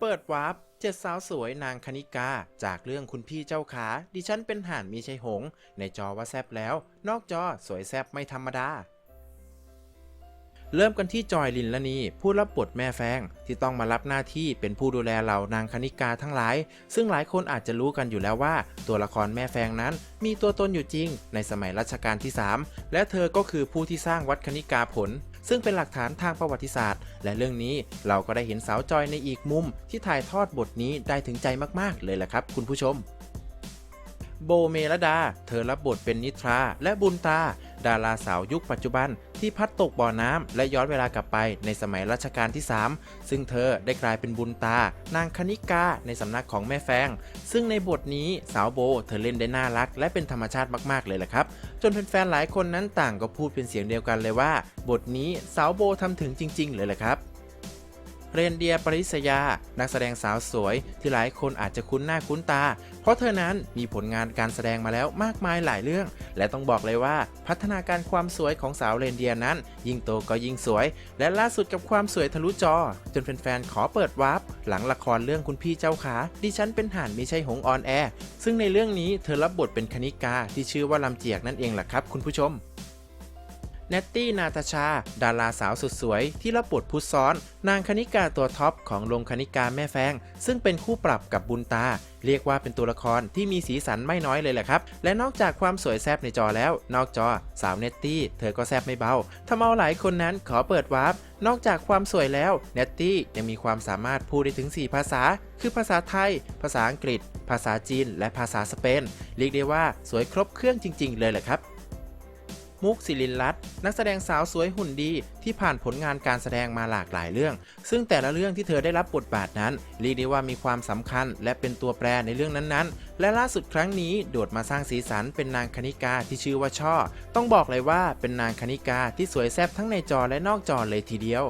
เปิดวาร์ปเจ็ดสาวสวยนางคณิกา จากเรื่องคุณพี่เจ้าขา ดิฉันเป็นห่านมีชัยหง ในจอว่าแซบแล้ว นอกจอสวยแซบไม่ธรรมดา เริ่มกันที่จอยลินละนีผู้รับบทแม่แฟง ที่ต้องมารับหน้าที่เป็นผู้ดูแลเหล่านางคณิกาทั้งหลาย ซึ่งหลายคนอาจจะรู้กันอยู่แล้วว่า ตัวละครแม่แฟงนั้น มีตัวตนอยู่จริง ในสมัยรัชกาลที่ 3 และเธอก็คือผู้ที่สร้างวัดคณิกาผล ซึ่งเป็นหลักฐานทางประวัติศาสตร์ และเรื่องนี้เราก็ได้เห็นสาวจอยในอีกมุม ที่ถ่ายทอดบทนี้ได้ถึงใจมากๆ เลยแหละครับ คุณผู้ชม โบเมลดา เธอรับบทเป็นนิทราและบุญตา ดาราสาวยุคปัจจุบันที่พัดตกบ่อน้ำและย้อนเวลากลับไปในสมัยรัชกาลที่ 3 ซึ่งเธอได้กลายเป็นบุญตา นางคณิกาในสำนักของแม่แฟง ซึ่งในบทนี้สาวโบเธอเล่นได้น่ารัก และเป็นธรรมชาติมากๆเลยแหละครับ จนแฟนๆหลายคนนั้นต่างก็พูดเป็นเสียงเดียวกันเลยว่า บทนี้สาวโบทำถึงจริง ๆ เลยแหละครับ เรนเดียปริศยา นักแสดงสาวสวย ที่หลายคนอาจจะคุ้นหน้าคุ้นตา เพราะเธอนั้นมีผลงานการแสดงมาแล้วมากมายหลายเรื่อง และต้องบอกเลยว่าพัฒนาการความสวยของสาวเรนเดียนั้น ยิ่งโตก็ยิ่งสวย และล่าสุดกับความสวยทะลุจอ จนแฟนๆขอเปิดวาร์ปหลังละครเรื่องคุณพี่เจ้าขาดิฉันเป็นห่านไม่ใช่หงออนแอร์ซึ่งในเรื่องนี้เธอรับบทเป็นคณิกาที่ชื่อว่าลำเจียกนั่นเองแหละครับ คุณผู้ชม เนตตี้นาตาชา ดาราสาวสุดสวย ที่รับบทพุทซ้อน นางคณิกาตัวท็อปของโรงคณิกาแม่แฟง ซึ่งเป็นคู่ปรับกับบุญตา เรียกว่าเป็นตัวละครที่มีสีสันไม่น้อยเลยแหละครับ และนอกจากความสวยแซบในจอแล้ว นอกจอสาวเนตตี้เธอก็แซบไม่เบาทำเอาหลายคนนั้นขอเปิดวาร์ปนอกจากความสวยแล้วเนตตี้ยังมีความสามารถพูดได้ถึง 4 ภาษา คือภาษาไทย ภาษาอังกฤษ ภาษาจีน และภาษาสเปน เรียกได้ว่าสวยครบเครื่องจริง ๆ เลยแหละครับ มุกศิลินลัตน์นักแสดงสาวสวยหุ่นดี ที่ผ่านผลงานการแสดงมาหลากหลายเรื่อง ซึ่งแต่ละเรื่องที่เธอได้รับบทบาทนั้นเรียกได้ว่ามีความสำคัญ และเป็นตัวแปรในเรื่องนั้นๆ และล่าสุดครั้งนี้โดดมาสร้างสีสันเป็นนางคณิกาที่ชื่อว่าช่อ ต้องบอกเลยว่าเป็นนางคณิกาที่สวยแซ่บทั้งในจอและนอกจอเลยทีเดียว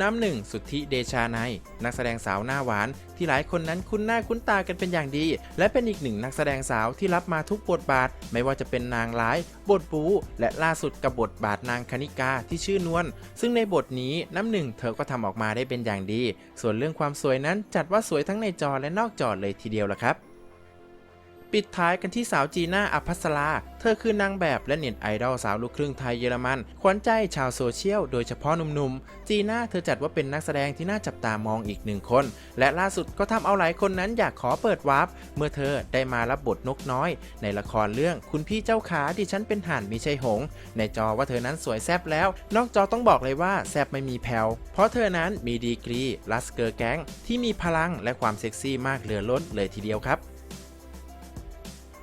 น้ำหนึ่งสุทธิเดชาในนักแสดงสาวหน้าหวาน ที่หลายคนนั้นคุ้นหน้าคุ้นตากันเป็นอย่างดี และเป็นอีกหนึ่งนักแสดงสาวที่รับมาทุกบทบาท ไม่ว่าจะเป็นนางร้าย บทบูและล่าสุดกับบทบาทนางคณิกาที่ชื่อนวลซึ่งในบทนี้น้ำหนึ่งเธอก็ทำออกมาได้เป็นอย่างดี ส่วนเรื่องความสวยนั้นจัดว่าสวยทั้งในจอและนอกจอเลยทีเดียวละครับ ปิดท้ายกันที่สาวจีน่าอภัสรา เธอคือนางแบบและเน็ตไอดอลสาวลูกครึ่งไทยเยอรมัน ขวัญใจชาวโซเชียลโดยเฉพาะหนุ่มๆ จีน่าเธอจัดว่าเป็นนักแสดงที่น่าจับตามองอีกหนึ่งคน และล่าสุดก็ทำเอาหลายคนนั้นอยากขอเปิดวาร์ปเมื่อเธอได้มารับบทนกน้อย ในละครเรื่องคุณพี่เจ้าขาดิฉันเป็นห่านมีชัยหง ในจอว่าเธอนั้นสวยแซบแล้ว นอกจอต้องบอกเลยว่าแซบไม่มีแผ่วเพราะเธอนั้นมีดีกรีลัสเกอร์แก๊งที่มีพลังและความเซ็กซี่มากเหลือล้นเลยทีเดียวครับ